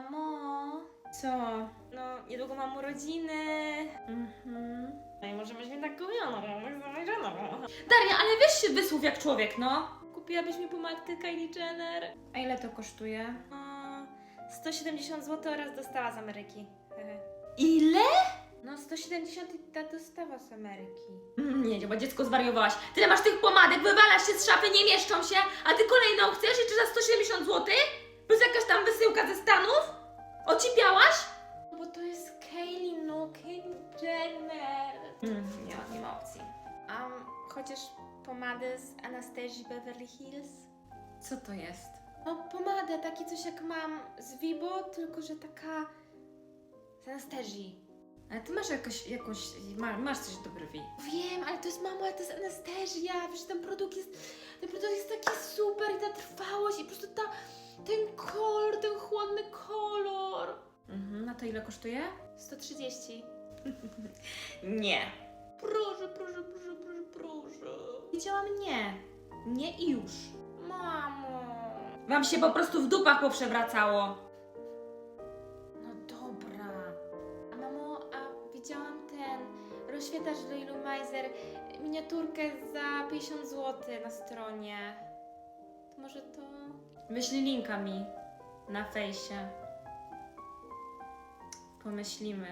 Mamo, Co? no niedługo mam urodziny. Mhm. No i może byśmy tak gumiono, Daria, ale weź się wysłów jak człowiek, no. Kupiłabyś mi pomadkę Kylie Jenner? A ile to kosztuje? No, 170 zł oraz dostawa z Ameryki. Hehe. Ile? No 170 i ta dostawa z Ameryki. Mm, Nie, chyba dziecko zwariowałaś. Tyle masz tych pomadek, wywalasz się z szafy, nie mieszczą się, a ty kolejną chcesz jeszcze za 170 Ocipiałaś? No bo to jest Kylie, no Kylie Jenner. Mm, nie, ma, nie ma opcji. A chociaż pomady z Anastazji Beverly Hills? Co to jest? No pomada, taki coś jak mam z Vibo, tylko że taka z Anastazji. Ale ty masz jakoś, jakąś, ma, masz coś do brwi. Wiem, ale to jest mamo, ale to jest Anastazja, wiesz, ten produkt jest, ten produkt jest taki super i ta trwałość i po prostu ta, ten kolor, ten chłodny kolor. Mhm, a to ile kosztuje? 130. Nie. Proszę, proszę, proszę, proszę, proszę. Widziałam nie. Nie i już. Mamo. Wam się po prostu w dupach poprzewracało. No dobra. A mamo, a widziałam ten rozświetlacz do Illumizer, miniaturkę za 50 zł na stronie. To może to... Wyślij linka mi na fejsie. Pomyślimy.